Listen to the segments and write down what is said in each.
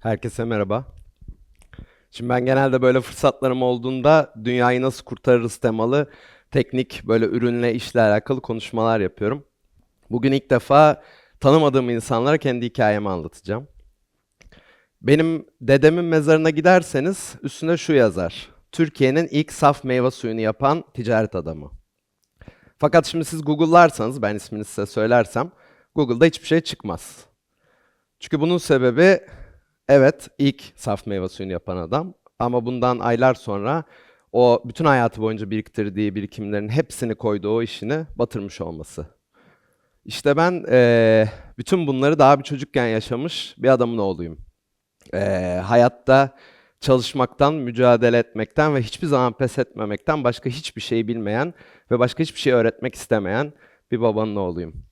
Herkese merhaba. Şimdi ben genelde böyle fırsatlarım olduğunda dünyayı nasıl kurtarırız temalı teknik böyle ürünle işle alakalı konuşmalar yapıyorum. Bugün ilk defa tanımadığım insanlara kendi hikayemi anlatacağım. Benim dedemin mezarına giderseniz üstüne şu yazar. Türkiye'nin ilk saf meyve suyunu yapan ticaret adamı. Fakat şimdi siz Google'larsanız, ben ismini size söylersem, Google'da hiçbir şey çıkmaz. Çünkü bunun sebebi Evet, ilk saf meyve suyunu yapan adam. Ama bundan aylar sonra o bütün hayatı boyunca biriktirdiği birikimlerin hepsini koyduğu o işini batırmış olması. İşte ben eee, bütün bunları daha bir çocukken yaşamış bir adamın oğluyum. Eee, hayatta çalışmaktan, mücadele etmekten ve hiçbir zaman pes etmemekten başka hiçbir şey bilmeyen ve başka hiçbir şey öğretmek istemeyen bir babanın oğluyum.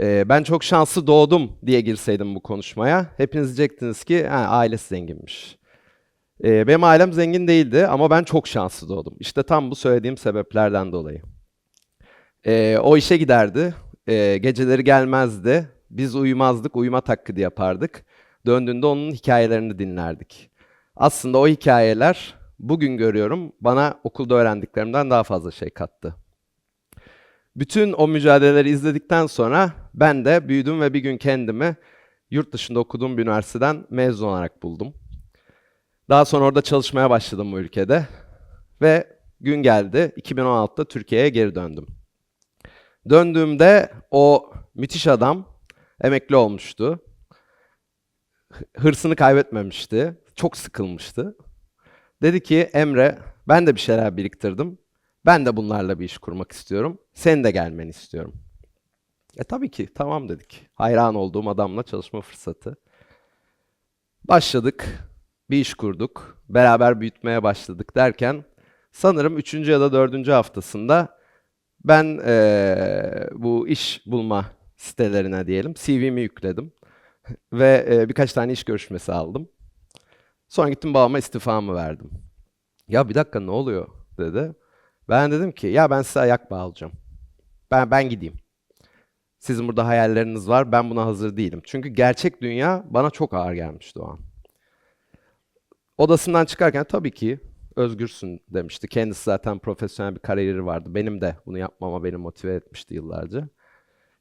Ee, ben çok şanslı doğdum diye girseydim bu konuşmaya. Hepiniz diyecektiniz ki ha, ailesi zenginmiş. Ee, benim ailem zengin değildi ama ben çok şanslı doğdum. İşte tam bu söylediğim sebeplerden dolayı. Ee, o işe giderdi. Ee, geceleri gelmezdi. Biz uyumazdık, uyuma taklidi yapardık. Döndüğünde onun hikayelerini dinlerdik. Aslında o hikayeler bugün görüyorum bana okulda öğrendiklerimden daha fazla şey kattı. Bütün o mücadeleleri izledikten sonra ben de büyüdüm ve bir gün kendimi yurt dışında okuduğum bir üniversiteden mezun olarak buldum. Daha sonra orada çalışmaya başladım bu ülkede ve gün geldi 2016'da Türkiye'ye geri döndüm. Döndüğümde o müthiş adam emekli olmuştu. Hı- Hırsını kaybetmemişti. Çok sıkılmıştı. Dedi ki Emre ben de bir şeyler biriktirdim. Ben de bunlarla bir iş kurmak istiyorum. Senin de gelmeni istiyorum. E tabii ki tamam dedik. Hayran olduğum adamla çalışma fırsatı. Başladık. Bir iş kurduk. Beraber büyütmeye başladık derken sanırım üçüncü ya da dördüncü haftasında ben eee, bu iş bulma sitelerine diyelim CV'mi yükledim. Ve eee, birkaç tane iş görüşmesi aldım. Sonra gittim babama istifamı verdim. Ya bir dakika ne oluyor dedi. Ben dedim ki ya ben size ayak bağlayacağım. Ben ben gideyim. Sizin burada hayalleriniz var. Ben buna hazır değilim. Çünkü gerçek dünya bana çok ağır gelmişti o an. Odasından çıkarken tabii ki özgürsün demişti. Kendisi zaten profesyonel bir kariyeri vardı. Benim de bunu yapmama beni motive etmişti yıllarca.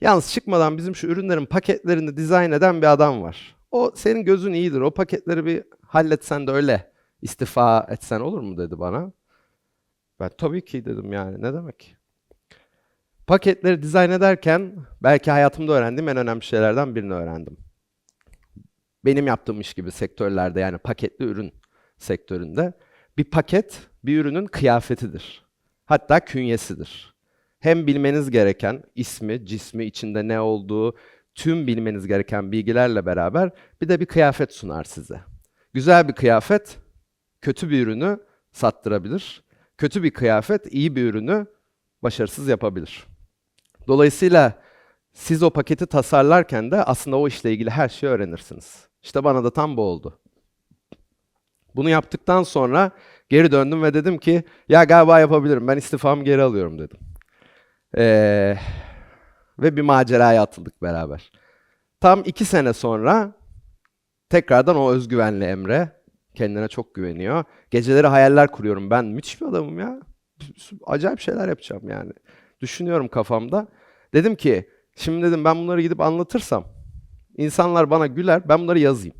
Yalnız çıkmadan bizim şu ürünlerin paketlerini dizayn eden bir adam var. O senin gözün iyidir. O paketleri bir halletsen de öyle istifa etsen olur mu dedi bana. Ben tabii ki dedim yani ne demek. Paketleri dizayn ederken belki hayatımda öğrendiğim en önemli şeylerden birini öğrendim. Benim yaptığım iş gibi sektörlerde yani paketli ürün sektöründe bir paket bir ürünün kıyafetidir. Hatta künyesidir. Hem bilmeniz gereken ismi, cismi, içinde ne olduğu, tüm bilmeniz gereken bilgilerle beraber bir de bir kıyafet sunar size. Güzel bir kıyafet kötü bir ürünü sattırabilir. Kötü bir kıyafet iyi bir ürünü başarısız yapabilir. Dolayısıyla siz o paketi tasarlarken de aslında o işle ilgili her şeyi öğrenirsiniz. İşte bana da tam bu oldu. Bunu yaptıktan sonra geri döndüm ve dedim ki ya galiba yapabilirim. Ben istifamı geri alıyorum dedim. Ee, ve bir maceraya atıldık beraber. Tam iki sene sonra tekrardan o özgüvenli Emre kendine çok güveniyor. Geceleri hayaller kuruyorum. Ben müthiş bir adamım ya. Acayip şeyler yapacağım yani. Düşünüyorum kafamda. Dedim ki şimdi dedim ben bunları gidip anlatırsam insanlar bana güler. Ben bunları yazayım.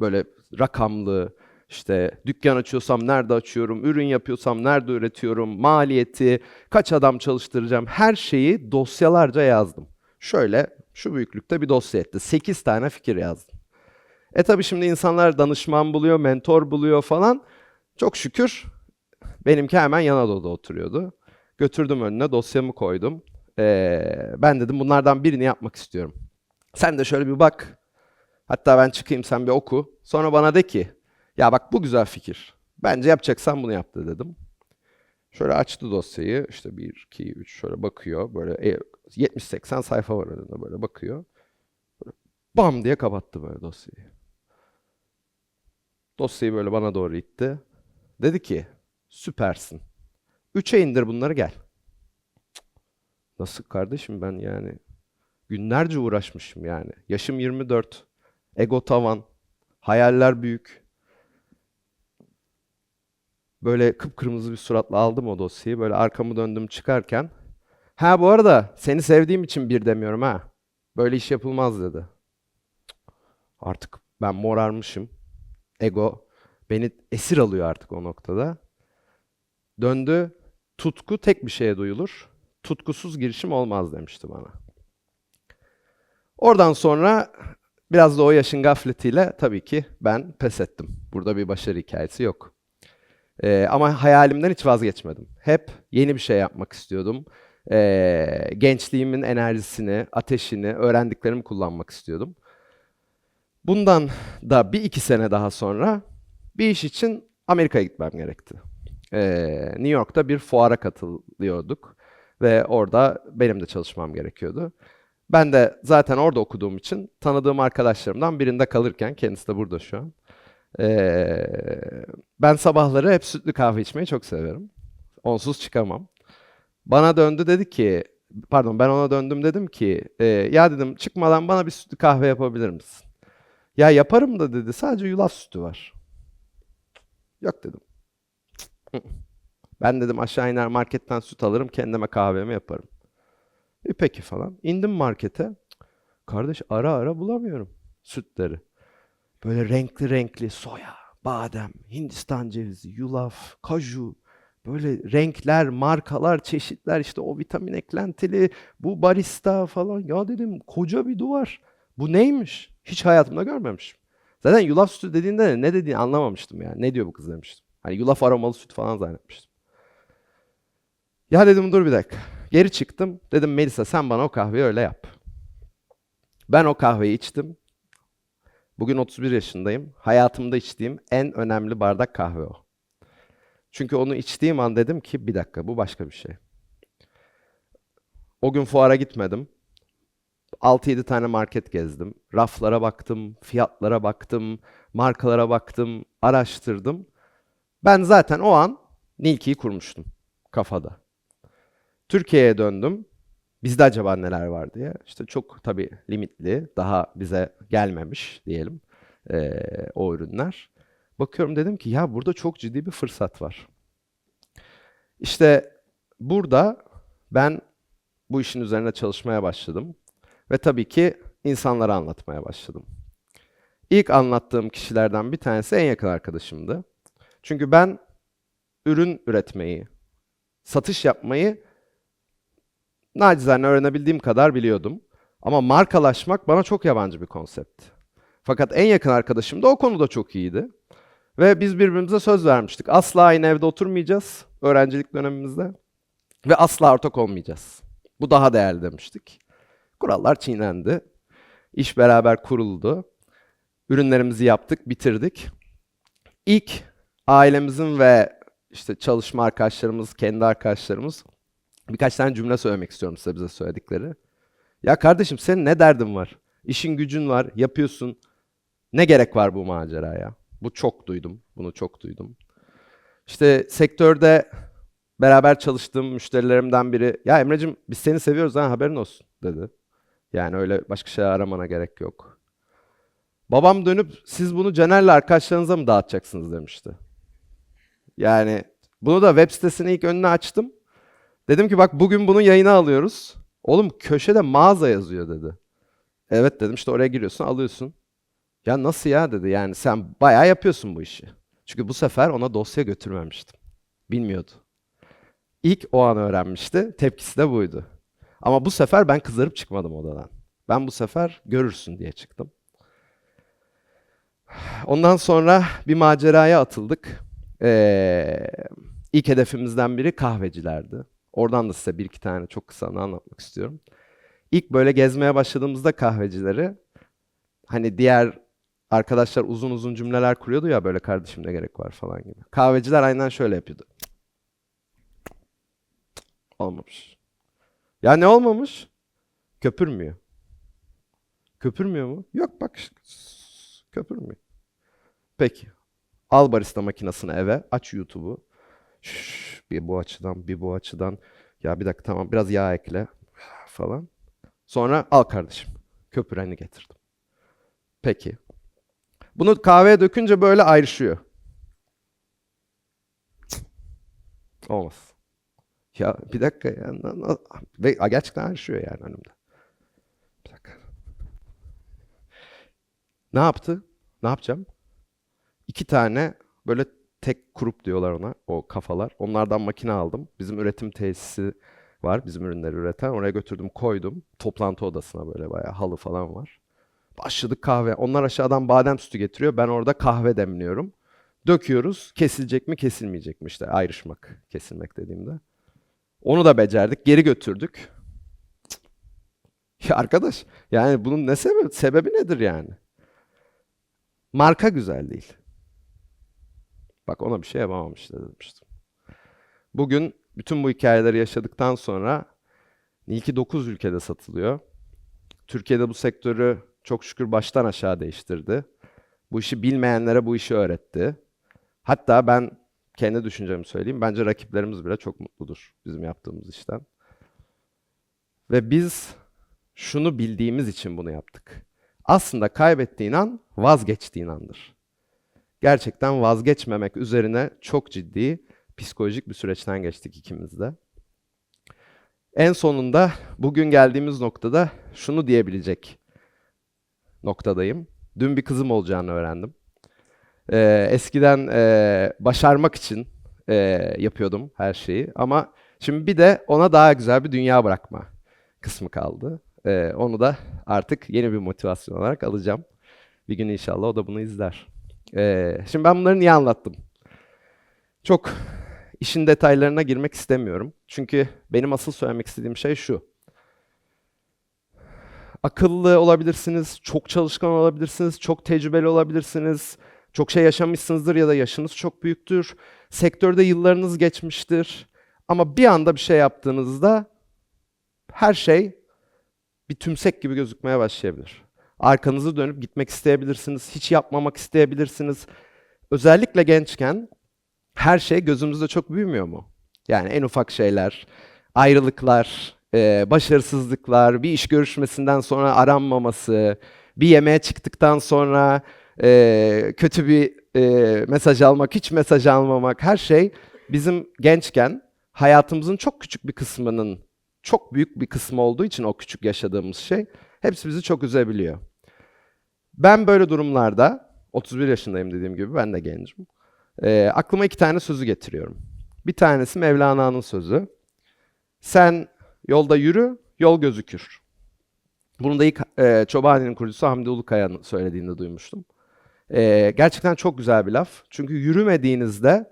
Böyle rakamlı, işte dükkan açıyorsam nerede açıyorum, ürün yapıyorsam nerede üretiyorum, maliyeti, kaç adam çalıştıracağım her şeyi dosyalarca yazdım. Şöyle şu büyüklükte bir dosya etti. 8 tane fikir yazdım. E tabii şimdi insanlar danışman buluyor, mentor buluyor falan. Çok şükür benimki hemen yan odada oturuyordu. Götürdüm önüne dosyamı koydum. Ee, ben dedim bunlardan birini yapmak istiyorum. Sen de şöyle bir bak. Hatta ben çıkayım sen bir oku. Sonra bana de ki ya bak bu güzel fikir. Bence yapacaksan bunu yap de dedim. Şöyle açtı dosyayı. işte 1, 2, 3 şöyle bakıyor. Böyle e, 70-80 sayfa var önünde böyle bakıyor. Böyle bam diye kapattı böyle dosyayı. Dosyayı böyle bana doğru itti. Dedi ki süpersin. Üçe indir bunları gel. Nasıl kardeşim ben yani günlerce uğraşmışım yani. Yaşım 24. Ego tavan. Hayaller büyük. Böyle kıpkırmızı bir suratla aldım o dosyayı. Böyle arkamı döndüm çıkarken. Ha bu arada seni sevdiğim için bir demiyorum ha. Böyle iş yapılmaz dedi. Artık ben morarmışım. Ego beni esir alıyor artık o noktada. Döndü. Tutku tek bir şeye duyulur. Tutkusuz girişim olmaz demişti bana. Oradan sonra biraz da o yaşın gafletiyle tabii ki ben pes ettim. Burada bir başarı hikayesi yok. Ee, ama hayalimden hiç vazgeçmedim. Hep yeni bir şey yapmak istiyordum. Ee, gençliğimin enerjisini, ateşini, öğrendiklerimi kullanmak istiyordum. Bundan da bir iki sene daha sonra bir iş için Amerika'ya gitmem gerekti. Ee, New York'ta bir fuara katılıyorduk ve orada benim de çalışmam gerekiyordu. Ben de zaten orada okuduğum için tanıdığım arkadaşlarımdan birinde kalırken, kendisi de burada şu an. ee, ben sabahları hep sütlü kahve içmeyi çok severim. Onsuz çıkamam. Bana döndü dedi ki, pardon ben ona döndüm dedim ki, e, ya dedim çıkmadan bana bir sütlü kahve yapabilir misin? Ya yaparım da dedi, sadece yulaf sütü var. Yok dedim. Ben dedim aşağı iner marketten süt alırım, kendime kahvemi yaparım. E peki falan. İndim markete. Kardeş ara ara bulamıyorum sütleri. Böyle renkli renkli soya, badem, Hindistan cevizi, yulaf, kaju. Böyle renkler, markalar, çeşitler işte o vitamin eklentili, bu barista falan. Ya dedim koca bir duvar. Bu neymiş? Hiç hayatımda görmemişim. Zaten yulaf sütü dediğinde de ne dediğini anlamamıştım yani. Ne diyor bu kız demiştim. Hani yulaf aromalı süt falan zannetmiştim. Ya dedim dur bir dakika. Geri çıktım. Dedim Melisa sen bana o kahveyi öyle yap. Ben o kahveyi içtim. Bugün 31 yaşındayım. Hayatımda içtiğim en önemli bardak kahve o. Çünkü onu içtiğim an dedim ki bir dakika bu başka bir şey. O gün fuara gitmedim. 6-7 tane market gezdim. Raflara baktım, fiyatlara baktım, markalara baktım, araştırdım. Ben zaten o an Nilki'yi kurmuştum kafada. Türkiye'ye döndüm. Bizde acaba neler var diye. İşte çok tabii limitli, daha bize gelmemiş diyelim eee, o ürünler. Bakıyorum dedim ki ya burada çok ciddi bir fırsat var. İşte burada ben bu işin üzerine çalışmaya başladım. Ve tabii ki insanlara anlatmaya başladım. İlk anlattığım kişilerden bir tanesi en yakın arkadaşımdı. Çünkü ben ürün üretmeyi, satış yapmayı nacizane öğrenebildiğim kadar biliyordum. Ama markalaşmak bana çok yabancı bir konsept. Fakat en yakın arkadaşım da o konuda çok iyiydi. Ve biz birbirimize söz vermiştik. Asla aynı evde oturmayacağız öğrencilik dönemimizde. Ve asla ortak olmayacağız. Bu daha değerli demiştik. Kurallar çiğnendi. İş beraber kuruldu. Ürünlerimizi yaptık, bitirdik. İlk ailemizin ve işte çalışma arkadaşlarımız, kendi arkadaşlarımız birkaç tane cümle söylemek istiyorum size bize söyledikleri. Ya kardeşim senin ne derdin var? İşin gücün var, yapıyorsun. Ne gerek var bu maceraya? Bu çok duydum, bunu çok duydum. İşte sektörde beraber çalıştığım müşterilerimden biri, ya Emre'cim biz seni seviyoruz ha haberin olsun dedi. Yani öyle başka şey aramana gerek yok. Babam dönüp siz bunu Caner'le arkadaşlarınıza mı dağıtacaksınız demişti. Yani bunu da web sitesini ilk önüne açtım. Dedim ki bak bugün bunu yayına alıyoruz. Oğlum köşede mağaza yazıyor dedi. Evet dedim işte oraya giriyorsun alıyorsun. Ya nasıl ya dedi yani sen bayağı yapıyorsun bu işi. Çünkü bu sefer ona dosya götürmemiştim. Bilmiyordu. İlk o an öğrenmişti. Tepkisi de buydu. Ama bu sefer ben kızarıp çıkmadım odadan. Ben bu sefer görürsün diye çıktım. Ondan sonra bir maceraya atıldık. Ee, ilk hedefimizden biri kahvecilerdi. Oradan da size bir iki tane çok kısa anlatmak istiyorum. İlk böyle gezmeye başladığımızda kahvecileri hani diğer arkadaşlar uzun uzun cümleler kuruyordu ya böyle kardeşim ne gerek var falan gibi. Kahveciler aynen şöyle yapıyordu. Olmamış. Ya ne olmamış? Köpürmüyor. Köpürmüyor mu? Yok bak köpürmüyor. Peki. Al barista makinesini eve, aç YouTube'u. Bir bu açıdan, bir bu açıdan. Ya bir dakika tamam biraz yağ ekle falan. Sonra al kardeşim. Köpüreni getirdim. Peki. Bunu kahveye dökünce böyle ayrışıyor. Olmaz. Ya bir dakika ya. Ve gerçekten ayrışıyor yani önümde. Bir dakika. Ne yaptı? Ne yapacağım? İki tane böyle tek grup diyorlar ona o kafalar. Onlardan makine aldım. Bizim üretim tesisi var. Bizim ürünleri üreten. Oraya götürdüm koydum. Toplantı odasına böyle bayağı halı falan var. Başladık kahve. Onlar aşağıdan badem sütü getiriyor. Ben orada kahve demliyorum. Döküyoruz. Kesilecek mi kesilmeyecek mi işte ayrışmak. Kesilmek dediğimde. Onu da becerdik. Geri götürdük. Ya arkadaş yani bunun ne sebebi, sebebi nedir yani? Marka güzel değil. Bak ona bir şey yapamam işte demiştim. Bugün bütün bu hikayeleri yaşadıktan sonra Nilki 9 ülkede satılıyor. Türkiye'de bu sektörü çok şükür baştan aşağı değiştirdi. Bu işi bilmeyenlere bu işi öğretti. Hatta ben kendi düşüncemi söyleyeyim. Bence rakiplerimiz bile çok mutludur bizim yaptığımız işten. Ve biz şunu bildiğimiz için bunu yaptık. Aslında kaybettiğin an vazgeçtiğin andır. Gerçekten vazgeçmemek üzerine çok ciddi psikolojik bir süreçten geçtik ikimiz de. En sonunda bugün geldiğimiz noktada şunu diyebilecek noktadayım. Dün bir kızım olacağını öğrendim. Ee, eskiden e, başarmak için e, yapıyordum her şeyi ama şimdi bir de ona daha güzel bir dünya bırakma kısmı kaldı. Ee, onu da artık yeni bir motivasyon olarak alacağım. Bir gün inşallah o da bunu izler. Ee, şimdi ben bunları niye anlattım? Çok işin detaylarına girmek istemiyorum. Çünkü benim asıl söylemek istediğim şey şu. Akıllı olabilirsiniz, çok çalışkan olabilirsiniz, çok tecrübeli olabilirsiniz, çok şey yaşamışsınızdır ya da yaşınız çok büyüktür. Sektörde yıllarınız geçmiştir. Ama bir anda bir şey yaptığınızda her şey bir tümsek gibi gözükmeye başlayabilir. Arkanızı dönüp gitmek isteyebilirsiniz, hiç yapmamak isteyebilirsiniz. Özellikle gençken her şey gözümüzde çok büyümüyor mu? Yani en ufak şeyler, ayrılıklar, e, başarısızlıklar, bir iş görüşmesinden sonra aranmaması, bir yemeğe çıktıktan sonra e, kötü bir e, mesaj almak, hiç mesaj almamak, her şey bizim gençken hayatımızın çok küçük bir kısmının çok büyük bir kısmı olduğu için o küçük yaşadığımız şey hepsi bizi çok üzebiliyor. Ben böyle durumlarda 31 yaşındayım dediğim gibi ben de gencim. E, aklıma iki tane sözü getiriyorum. Bir tanesi Mevlana'nın sözü. Sen yolda yürü, yol gözükür. Bunu da ilk e, Çobani'nin kurucusu Hamdi Ulukaya'nın söylediğinde duymuştum. E, gerçekten çok güzel bir laf. Çünkü yürümediğinizde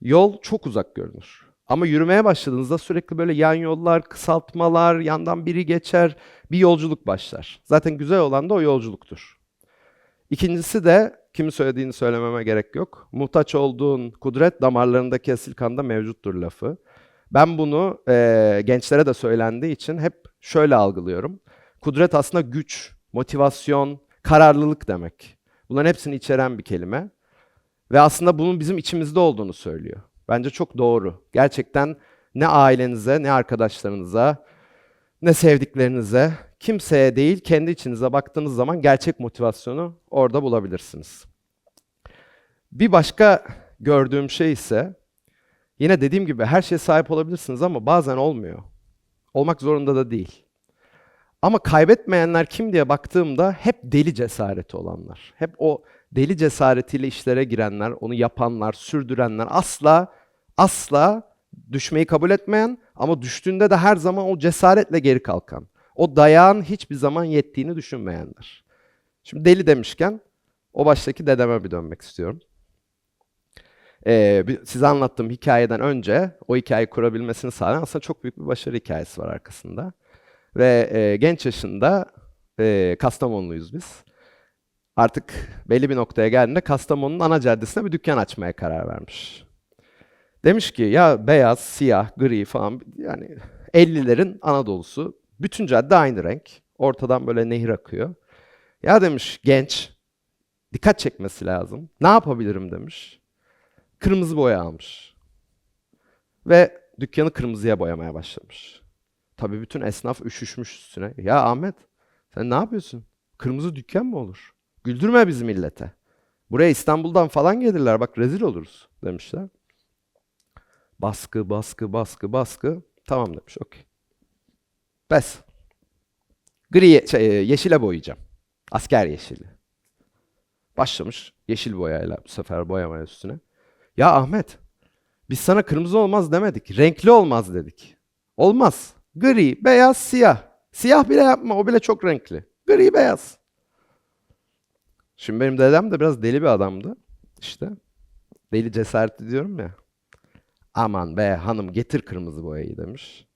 yol çok uzak görünür. Ama yürümeye başladığınızda sürekli böyle yan yollar, kısaltmalar, yandan biri geçer, bir yolculuk başlar. Zaten güzel olan da o yolculuktur. İkincisi de kimin söylediğini söylememe gerek yok. Muhtaç olduğun kudret damarlarındaki asil kanda mevcuttur lafı. Ben bunu e, gençlere de söylendiği için hep şöyle algılıyorum. Kudret aslında güç, motivasyon, kararlılık demek. Bunların hepsini içeren bir kelime. Ve aslında bunun bizim içimizde olduğunu söylüyor. Bence çok doğru. Gerçekten ne ailenize, ne arkadaşlarınıza, ne sevdiklerinize, kimseye değil kendi içinize baktığınız zaman gerçek motivasyonu orada bulabilirsiniz. Bir başka gördüğüm şey ise yine dediğim gibi her şeye sahip olabilirsiniz ama bazen olmuyor. Olmak zorunda da değil. Ama kaybetmeyenler kim diye baktığımda hep deli cesareti olanlar. Hep o deli cesaretiyle işlere girenler, onu yapanlar, sürdürenler asla asla düşmeyi kabul etmeyen ama düştüğünde de her zaman o cesaretle geri kalkan. O dayağın hiçbir zaman yettiğini düşünmeyenler. Şimdi deli demişken o baştaki dedeme bir dönmek istiyorum. Ee, size anlattığım hikayeden önce o hikayeyi kurabilmesini sağlayan aslında çok büyük bir başarı hikayesi var arkasında. Ve e, genç yaşında e, Kastamonluyuz biz. Artık belli bir noktaya geldiğinde Kastamonu'nun ana caddesine bir dükkan açmaya karar vermiş. Demiş ki ya beyaz, siyah, gri falan yani 50'lerin Anadolu'su. Bütün cadde aynı renk. Ortadan böyle nehir akıyor. Ya demiş genç, dikkat çekmesi lazım. Ne yapabilirim demiş. Kırmızı boya almış. Ve dükkanı kırmızıya boyamaya başlamış. Tabii bütün esnaf üşüşmüş üstüne. Ya Ahmet sen ne yapıyorsun? Kırmızı dükkan mı olur? Güldürme bizi millete. Buraya İstanbul'dan falan gelirler bak rezil oluruz demişler. Baskı, baskı, baskı, baskı. Tamam demiş okey. Pes. Gri, şey, yeşile boyayacağım. Asker yeşili. Başlamış yeşil boyayla bu sefer boyamaya üstüne. Ya Ahmet, biz sana kırmızı olmaz demedik. Renkli olmaz dedik. Olmaz. Gri, beyaz, siyah. Siyah bile yapma, o bile çok renkli. Gri, beyaz. Şimdi benim dedem de biraz deli bir adamdı. İşte. Deli cesaretli diyorum ya. Aman be hanım getir kırmızı boyayı demiş.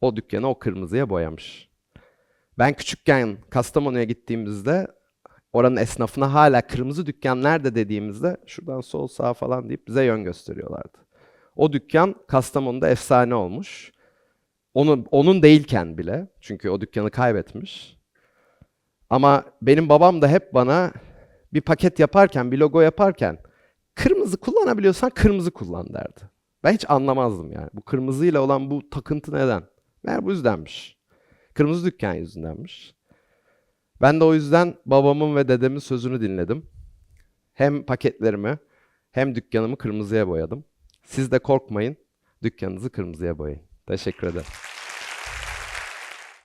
O dükkanı o kırmızıya boyamış. Ben küçükken Kastamonu'ya gittiğimizde oranın esnafına hala kırmızı dükkan nerede dediğimizde şuradan sol sağ falan deyip bize yön gösteriyorlardı. O dükkan Kastamonu'da efsane olmuş. Onun, onun değilken bile çünkü o dükkanı kaybetmiş. Ama benim babam da hep bana bir paket yaparken, bir logo yaparken kırmızı kullanabiliyorsan kırmızı kullan derdi. Ben hiç anlamazdım yani. Bu kırmızıyla olan bu takıntı neden? Meğer bu yüzdenmiş. Kırmızı dükkan yüzündenmiş. Ben de o yüzden babamın ve dedemin sözünü dinledim. Hem paketlerimi hem dükkanımı kırmızıya boyadım. Siz de korkmayın, dükkanınızı kırmızıya boyayın. Teşekkür ederim.